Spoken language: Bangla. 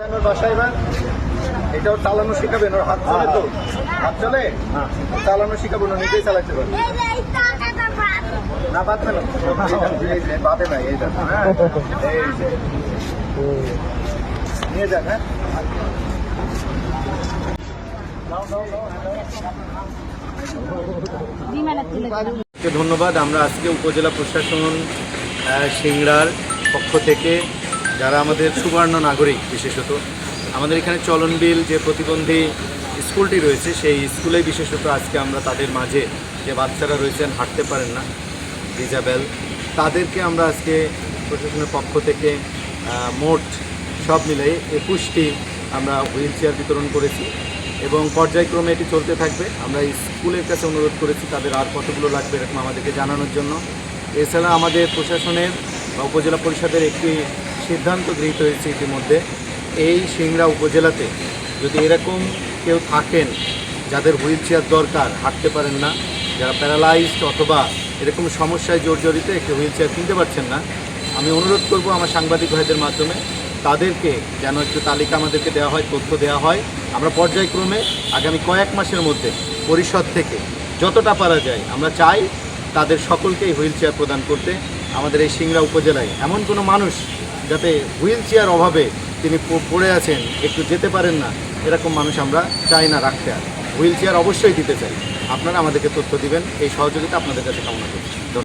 বাসায় এটাও চালানো শিখাবেন ওর হাত চলে তো। হাত চলে? চালানো শিখাবো না নিজেই চালাতে পারবে। না হ্যাঁ। নিয়ে যান হ্যাঁ। ধন্যবাদ আমরা আজকে উপজেলা প্রশাসন সিংড়ার পক্ষ থেকে যারা আমাদের সুবর্ণ নাগরিক বিশেষত, আমাদের এখানে চলনবিল যে প্রতিবন্ধী স্কুলটি রয়েছে, সেই স্কুলে বিশেষত আজকে আমরা তাদের মাঝে যে বাচ্চারা রয়েছেন হাঁটতে পারেন না ডিজাবেল তাদেরকে আমরা আজকে প্রশাসনের পক্ষ থেকে মোট সব মিলিয়ে একুশটি আমরা হুইল চেয়ার বিতরণ করেছি এবং পর্যায়ক্রমে এটি চলতে থাকবে। আমরা স্কুলের কাছে অনুরোধ করেছি, তাদের আর কতগুলো লাগবে এরকম আমাদেরকে জানানোর জন্য। এছাড়া আমাদের প্রশাসনের উপজেলা পরিষদের একটি সিদ্ধান্ত গৃহীত হয়েছে ইতিমধ্যে, এই সিংড়া উপজেলাতে যদি এরকম কেউ থাকেন যাদের হুইল চেয়ার দরকার, হাঁটতে পারেন না, যারা প্যারালাইজড অথবা এরকম সমস্যায় জর্জরিত, একটি হুইল চেয়ার কিনতে পারছেন না, আমি অনুরোধ করব আমার সাংবাদিক ভাইদের মাধ্যমে তাদেরকে যেন একটু তালিকা আমাদেরকে দেওয়া হয়, তথ্য দেওয়া হয়। আমরা পর্যায়ক্রমে আগামী কয়েক মাসের মধ্যে পরিষদ থেকে যতটা পারা যায়, আমরা চাই তাদের সকলকেই হুইল চেয়ার প্রদান করতে। আমাদের এই সিংড়া উপজেলায় এমন কোনো মানুষ যাতে হুইল চেয়ার অভাবে তিনি পড়ে আছেন, একটু যেতে পারেন না, এরকম মানুষ আমরা চাই না রাখতে আর। হুইল চেয়ার অবশ্যই দিতে চাই। আপনারা আমাদেরকে তথ্য দিবেন, এই সহযোগিতা আপনাদের কাছে কামনা করছি।